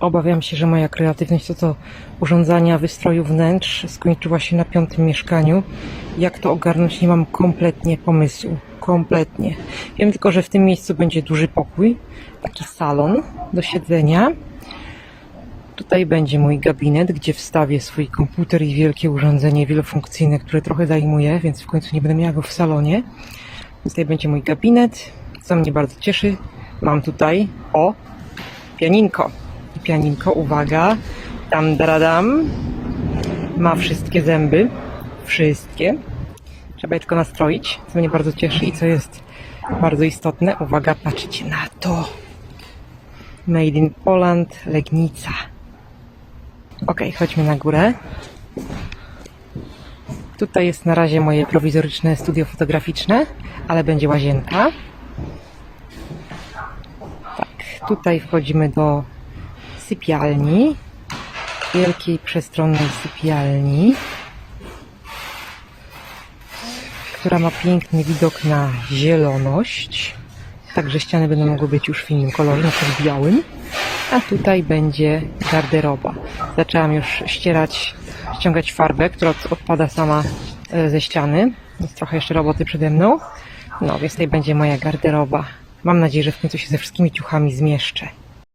Obawiam się, że moja kreatywność co do urządzania wystroju wnętrz skończyła się na piątym mieszkaniu. Jak to ogarnąć, nie mam kompletnie pomysłu. Kompletnie. Wiem tylko, że w tym miejscu będzie duży pokój, taki salon do siedzenia. Tutaj będzie mój gabinet, gdzie wstawię swój komputer i wielkie urządzenie wielofunkcyjne, które trochę zajmuje, więc w końcu nie będę miała go w salonie. Tutaj będzie mój gabinet, co mnie bardzo cieszy. Mam tutaj, o, pianinko. Pianinko, uwaga, tam daradam, ma wszystkie zęby, wszystkie. Trzeba je tylko nastroić, co mnie bardzo cieszy i co jest bardzo istotne. Uwaga, patrzcie na to. Made in Poland, Legnica. Ok, chodźmy na górę. Tutaj jest na razie moje prowizoryczne studio fotograficzne, ale będzie łazienka. Tak, tutaj wchodzimy do sypialni. Wielkiej, przestronnej sypialni, która ma piękny widok na zieloność. Także ściany będą mogły być już w innym kolorze, na przykład białym. A tutaj będzie garderoba. Zaczęłam już ścierać, ściągać farbę, która od- odpada sama e, ze ściany. Jest trochę jeszcze roboty przede mną. No, więc tutaj będzie moja garderoba. Mam nadzieję, że w końcu się ze wszystkimi ciuchami zmieszczę.